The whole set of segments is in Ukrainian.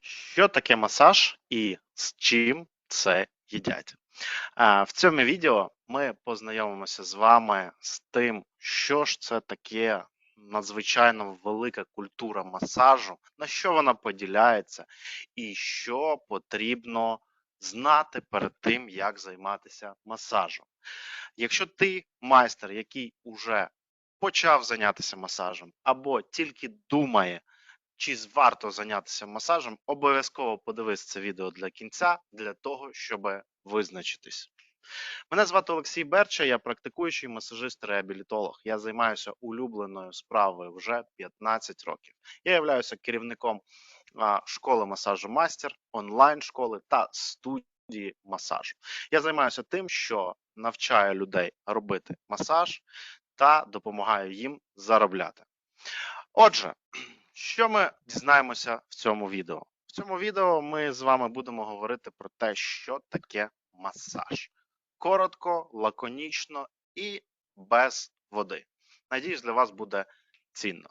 Що таке масаж і з чим це їдять? В цьому відео ми познайомимося з вами з тим, що ж це таке надзвичайно велика культура масажу, на що вона поділяється, і що потрібно знати перед тим, як займатися масажем. Якщо ти майстер, який уже почав зайнятися масажем, або тільки думає, чи варто зайнятися масажем, обов'язково подивись це відео для кінця, для того, щоб визначитись. Мене звати Олексій Берча, я практикуючий масажист-реабілітолог. Я займаюся улюбленою справою вже 15 років. Я являюся керівником школи масажу мастер, онлайн-школи та студії масажу. Я займаюся тим, що навчаю людей робити масаж та допомагаю їм заробляти. Отже, що ми дізнаємося в цьому відео? В цьому відео ми з вами будемо говорити про те, що таке масаж. Коротко, лаконічно і без води. Надіюсь, для вас буде цінно.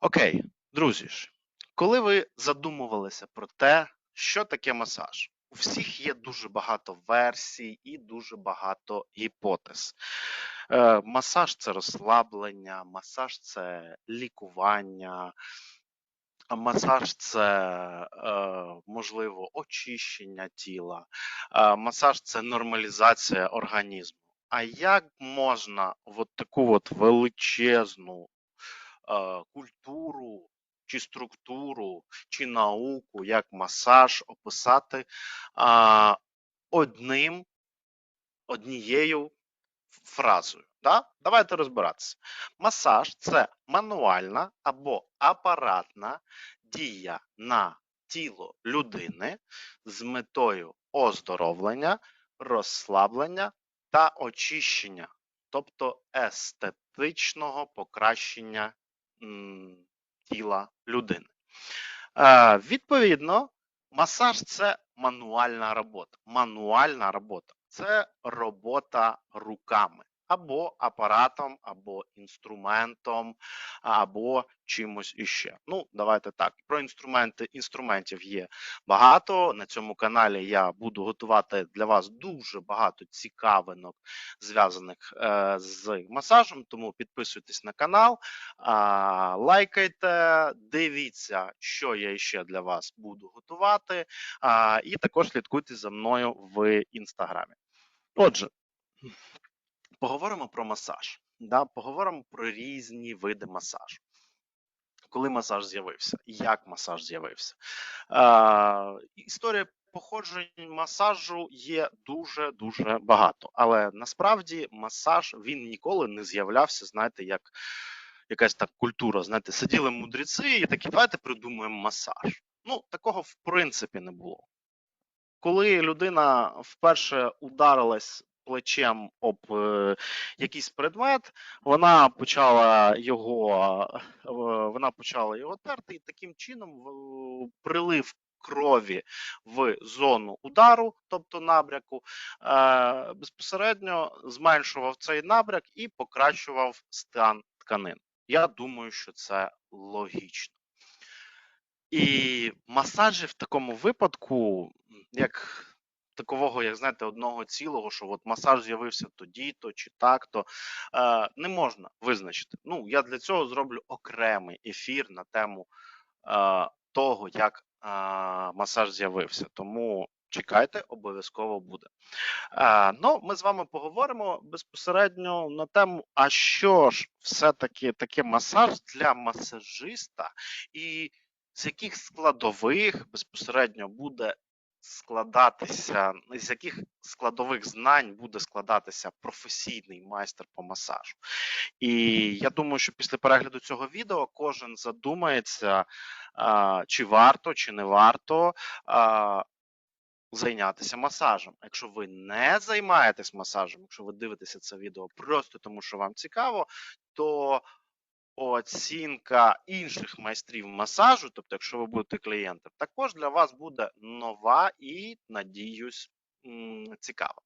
Окей, друзі ж, коли ви задумувалися про те, що таке масаж, у всіх є дуже багато версій і дуже багато гіпотез. Е, масаж це розслаблення, масаж це лікування, масаж це е, можливо очищення тіла, е, масаж це нормалізація організму. А як можна от таку от величезну культуру чи структуру, чи науку, як масаж описати а, одним, однією фразою? Да? Давайте розбиратися. Масаж це мануальна або апаратна дія на тіло людини з метою оздоровлення, розслаблення та очищення, тобто естетичного покращення тіла людини. Е, відповідно, масаж це мануальна робота. Мануальна робота це робота руками або апаратом, або інструментом, або чимось іще. Ну, давайте так. Про інструменти інструментів є багато. На цьому каналі я буду готувати для вас дуже багато цікавинок, зв'язаних е, з масажем. Тому підписуйтесь на канал, а, лайкайте, дивіться, що я ще для вас буду готувати. А, і також слідкуйте за мною в інстаграмі. Отже, поговоримо про масаж. Да? Поговоримо про різні види масажу. Коли масаж з'явився, як масаж з'явився. Е, історія походжень масажу є дуже дуже багато. Але насправді масаж він ніколи не з'являвся, знаєте, як якась так культура. Знаєте, сиділи мудреці і такі, давайте придумаємо масаж. Ну, такого в принципі не було. Коли людина вперше ударилась плечем об е, якийсь предмет, вона почала його е, вона почала його терти, і таким чином в- прилив крові в зону удару, тобто набряку, е, безпосередньо зменшував цей набряк і покращував стан тканин. Я думаю, що це логічно. І масажі в такому випадку, як такового, як знаєте, одного цілого, що от масаж з'явився тоді-то чи так-то, е, не можна визначити. Ну, я для цього зроблю окремий ефір на тему е, того, як е, масаж з'явився. Тому чекайте, обов'язково буде. Е, ну, ми з вами поговоримо безпосередньо на тему, а що ж все-таки таке масаж для масажиста, і з яких складових безпосередньо буде складатися, з яких складових знань буде складатися професійний майстер по масажу. І я думаю, що після перегляду цього відео кожен задумається, чи варто, чи не варто зайнятися масажем. Якщо ви не займаєтесь масажем, якщо ви дивитеся це відео просто тому, що вам цікаво, то оцінка інших майстрів масажу, тобто, якщо ви будете клієнтом, також для вас буде нова і, надіюсь, цікава.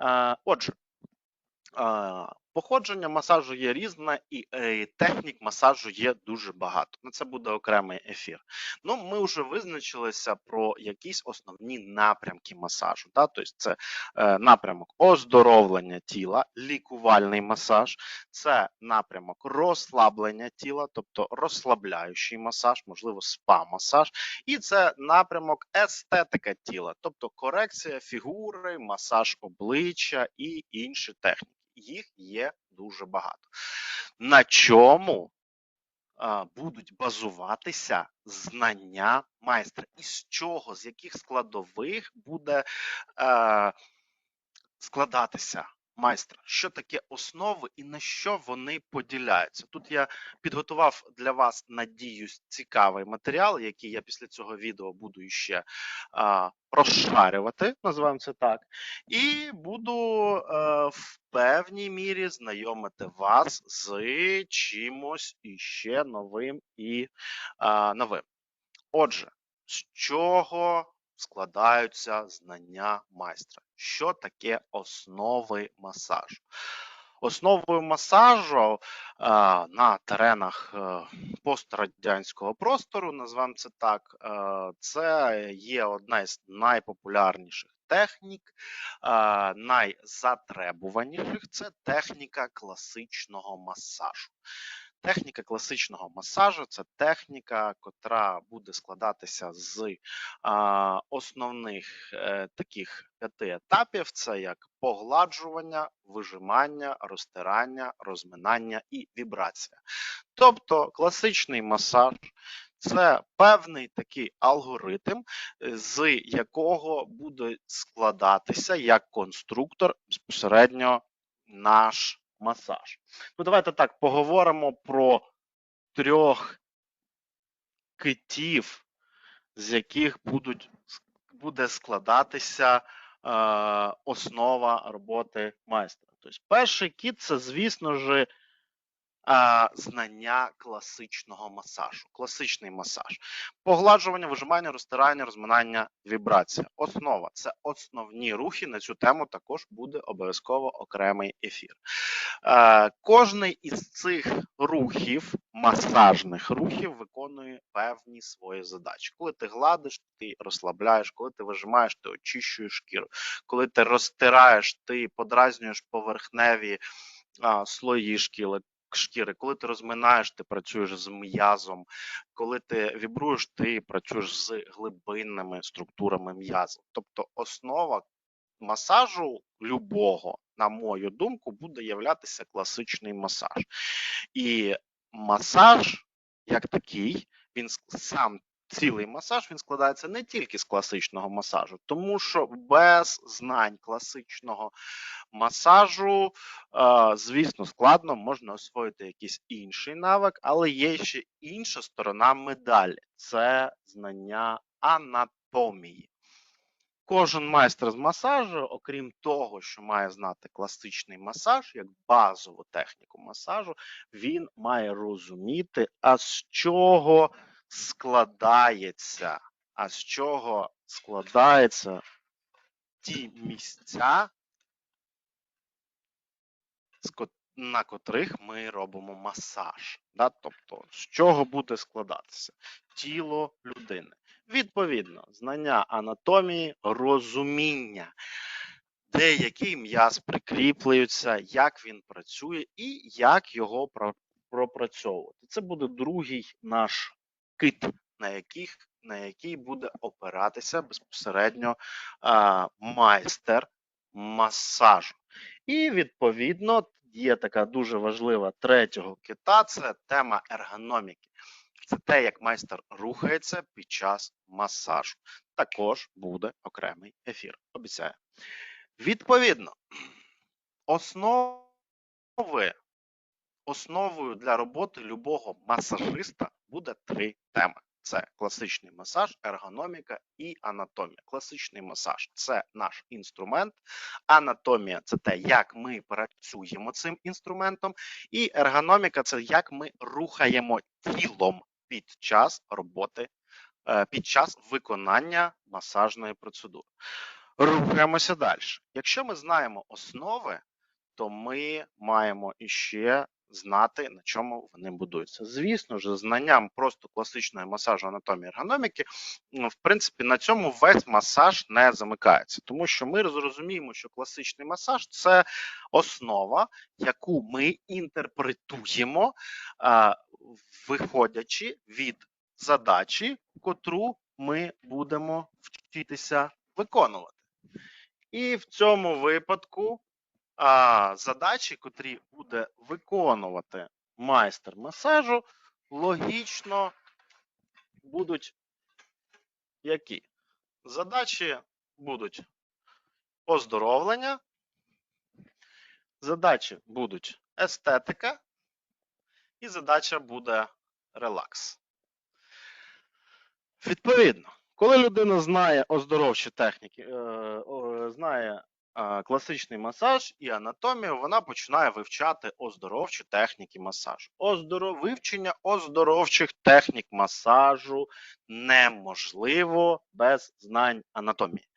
Е, Отже, е, Походження масажу є різне, і е, технік масажу є дуже багато. На це буде окремий ефір. Ну, ми вже визначилися про якісь основні напрямки масажу. Да? Тобто, це е, напрямок оздоровлення тіла, лікувальний масаж, це напрямок розслаблення тіла, тобто розслабляючий масаж, можливо, спа-масаж, і це напрямок естетика тіла, тобто корекція фігури, масаж обличчя і інші техніки. Їх є дуже багато. На чому будуть базуватися знання майстра, і з чого, з яких складових буде е, складатися майстра, що таке основи і на що вони поділяються. Тут я підготував для вас, надіюсь, цікавий матеріал, який я після цього відео буду ще а, розшарювати, називаємо це так, і буду е, в певній мірі знайомити вас з чимось іще новим і а, новим. Отже, з чого складаються знання майстра? Що таке основи масажу? Основою масажу а, на теренах е, пострадянського простору, назвемо це так, е, це є одна із найпопулярніших технік, а, найзатребуваніших це техніка класичного масажу. Техніка класичного масажу це техніка, котра буде складатися з основних е, таких п'яти етапів: це як погладжування, вижимання, розтирання, розминання і вібрація. Тобто класичний масаж. Це певний такий алгоритм, е, з якого буде складатися як конструктор безпосередньо наш масаж. Ну, давайте так поговоримо про трьох китів, з яких будуть, буде складатися е, основа роботи майстра. Тобто, перший кіт це, звісно ж, знання класичного масажу. Класичний масаж. Погладжування, вижимання, розтирання, розминання, вібрація. Основа це основні рухи. На цю тему також буде обов'язково окремий ефір. Е, Кожний із цих рухів, масажних рухів, виконує певні свої задачі. Коли ти гладиш, ти розслабляєш, коли ти вижимаєш, ти очищуєш шкіру, коли ти розтираєш, ти подразнюєш поверхневі слої шкіри, шкіри. Коли ти розминаєш, ти працюєш з м'язом. Коли ти вібруєш, ти працюєш з глибинними структурами м'яза. Тобто основа масажу любого, на мою думку, буде являтися класичний масаж. І масаж, як такий, він сам. Цілий масаж він складається не тільки з класичного масажу, тому що без знань класичного масажу, е, звісно, складно, можна освоїти якийсь інший навик, але є ще інша сторона медалі це знання анатомії. Кожен майстер з масажу, окрім того, що має знати класичний масаж, як базову техніку масажу, він має розуміти, а з чого складається, а з чого складаються ті місця, на котрих ми робимо масаж. Да? Тобто, з чого буде складатися тіло людини. Відповідно, знання анатомії, розуміння, де який м'яз прикріплюється, як він працює і як його про- пропрацьовувати. Це буде другий наш кит, на, яких, на який буде опиратися безпосередньо а, майстер масажу. І відповідно є така дуже важлива третього кита це тема ергономіки. Це те, як майстер рухається під час масажу. Також буде окремий ефір. Обіцяю. Відповідно, основи, основою для роботи любого масажиста буде три теми: це класичний масаж, ергономіка і анатомія. Класичний масаж це наш інструмент, анатомія це те, як ми працюємо цим інструментом, і ергономіка це як ми рухаємо тілом під час роботи, е, під час виконання масажної процедури. Рухаємося далі. Якщо ми знаємо основи, то ми маємо іще знати, на чому вони будуються. Звісно ж, знанням просто класичної масажу анатомії ергономіки, в принципі, на цьому весь масаж не замикається, тому що ми зрозуміємо, що класичний масаж це основа, яку ми інтерпретуємо, виходячи від задачі, котру ми будемо вчитися виконувати. І в цьому випадку а, задачі, котрі буде виконувати майстер масажу, логічно будуть які? Задачі будуть оздоровлення, задачі будуть естетика, і задача буде релакс. Відповідно, коли людина знає оздоровчі техніки, е, знає класичний масаж і анатомію, вона починає вивчати оздоровчі техніки масажу. Оздоров... Вивчення оздоровчих технік масажу неможливо без знань анатомії.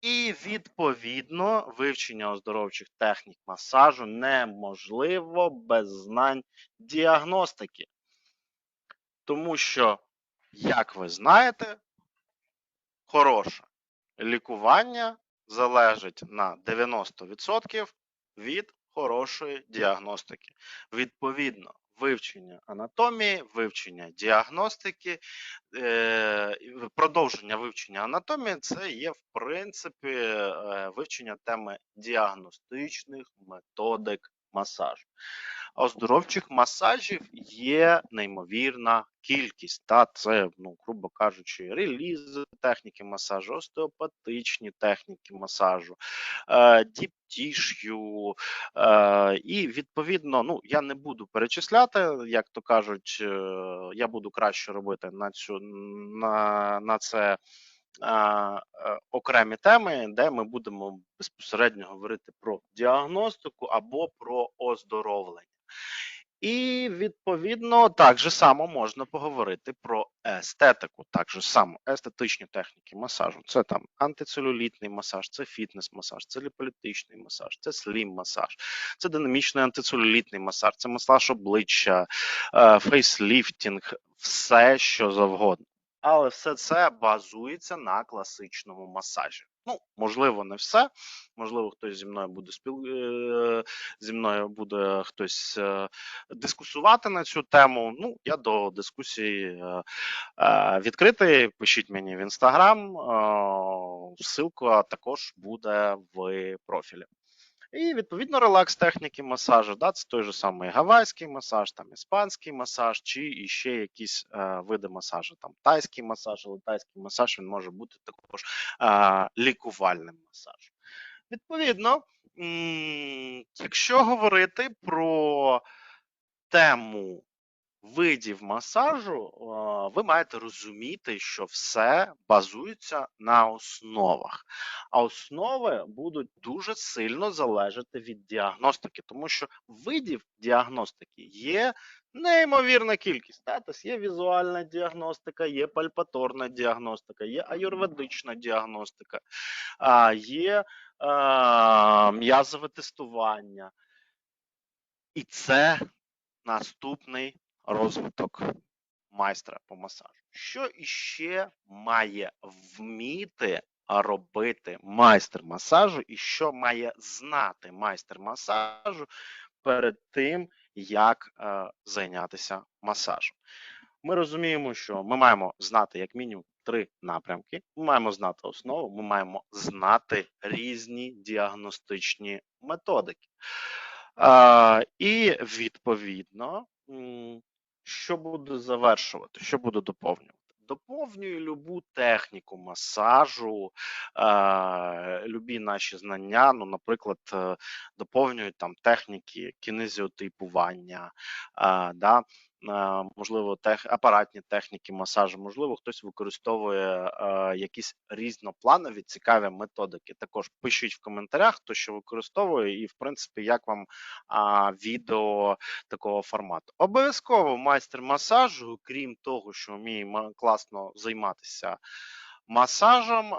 І відповідно вивчення оздоровчих технік масажу неможливо без знань діагностики. Тому що, як ви знаєте, хороше лікування залежить на 90% від хорошої діагностики. Відповідно, вивчення анатомії, вивчення діагностики, е, продовження вивчення анатомії це є, в принципі, е, вивчення теми діагностичних методик масажу. Оздоровчих масажів є неймовірна кількість. Та це, ну, грубо кажучи, реліз техніки масажу, остеопатичні техніки масажу, е, діптіш'ю. Е, і відповідно, ну я не буду перечисляти, як то кажуть, е, я буду краще робити на цю на, на це. Окремі теми, де ми будемо безпосередньо говорити про діагностику або про оздоровлення. І відповідно так же само можна поговорити про естетику, так же само естетичні техніки масажу. Це там антицелюлітний масаж, це фітнес-масаж, це ліполітичний масаж, це слім-масаж, це динамічний антицелюлітний масаж, це масаж обличчя, е, фейсліфтінг, все що завгодно. Але все це базується на класичному масажі. Ну, можливо, не все. Можливо, хтось зі мною буде спіл... е, зі мною буде хтось е, дискусувати на цю тему. Ну, я до дискусії е, відкритий. Пишіть мені в інстаграм. Ссылка також буде в профілі. І відповідно релакс техніки масажу. Да, це той же самий гавайський масаж, там іспанський масаж, чи іще якісь е, види масажу, там тайський масаж, але тайський масаж він може бути також е, лікувальним масажем. Відповідно, якщо говорити про тему видів масажу, ви маєте розуміти, що все базується на основах. А основи будуть дуже сильно залежати від діагностики, тому що видів діагностики є неймовірна кількість. Та, тобто є візуальна діагностика, є пальпаторна діагностика, є аюрведична діагностика, є м'язове тестування. І це наступний розвиток майстра по масажу. Що іще має вміти робити майстер масажу, і що має знати майстер масажу перед тим, як е, зайнятися масажем? Ми розуміємо, що ми маємо знати як мінімум три напрямки. Ми маємо знати основу, ми маємо знати різні діагностичні методики. Е, і відповідно, що буду завершувати, що буду доповнювати? Доповнюю любу техніку масажу, е, любі наші знання. Ну, наприклад, е, доповнюють там техніки кінезіотипування, е, да, можливо, тех, апаратні техніки масажу, можливо, хтось використовує е, якісь різнопланові цікаві методики. Також пишіть в коментарях, хто що використовує, і в принципі, як вам відео такого формату. Обов'язково майстер масажу, крім того, що вміє класно займатися масажем,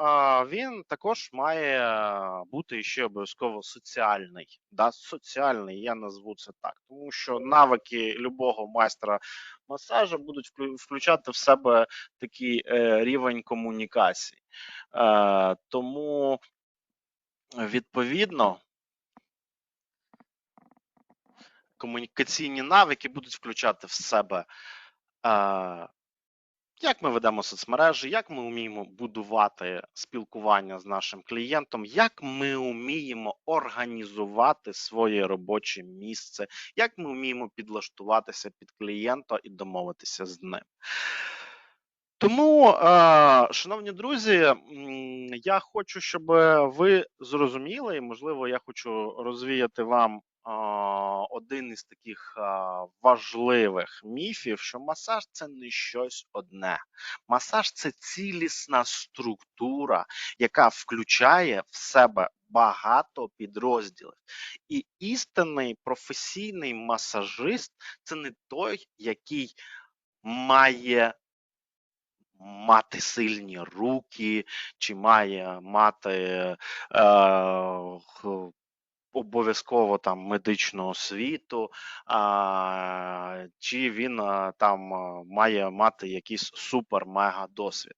він також має е, бути ще обов'язково соціальний. Да? Соціальний, я назву це так, тому що навики любого майстра масажу будуть включати в себе такий е, рівень комунікації. Е, тому, відповідно, комунікаційні навики будуть включати в себе. Як ми ведемо соцмережі, як ми вміємо будувати спілкування з нашим клієнтом, як ми вміємо організувати своє робоче місце, як ми вміємо підлаштуватися під клієнта і домовитися з ним. Тому, е, шановні друзі, я хочу, щоб ви зрозуміли, і можливо, я хочу розвіяти вам один із таких важливих міфів, що масаж це не щось одне. Масаж це цілісна структура, яка включає в себе багато підрозділів. І істинний професійний масажист це не той, який має мати сильні руки, чи має мати е, обов'язково там медичну освіту, а, чи він а, там має мати якийсь супер-мега досвід.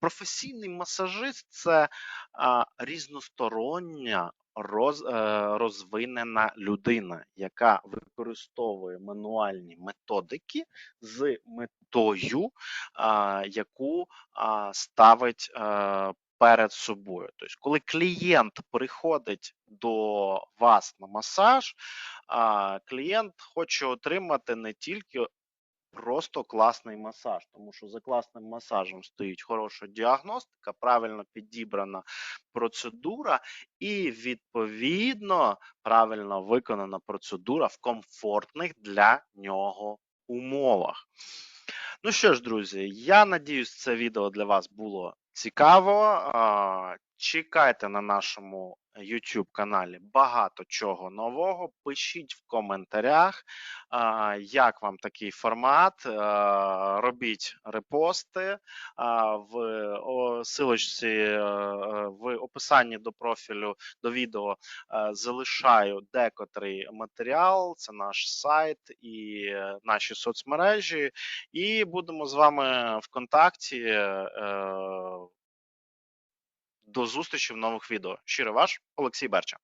Професійний масажист це а, різностороння. Роз, е, розвинена людина, яка використовує мануальні методики з метою, а, яку а, ставить е, перед собою. Тобто, коли клієнт приходить до вас на масаж, клієнт хоче отримати не тільки просто класний масаж, тому що за класним масажем стоїть хороша діагностика, правильно підібрана процедура, і відповідно правильно виконана процедура в комфортних для нього умовах. Ну що ж, друзі, я надіюсь, це відео для вас було цікаво. А, Чекайте на нашому YouTube каналі багато чого нового. Пишіть в коментарях, як вам такий формат. Робіть репости в силочці е, в описанні до профілю до відео е, залишаю декотрий матеріал. Це наш сайт і е, наші соцмережі. І будемо з вами в контакті. До зустрічі в нових відео. Щиро ваш Олексій Берча.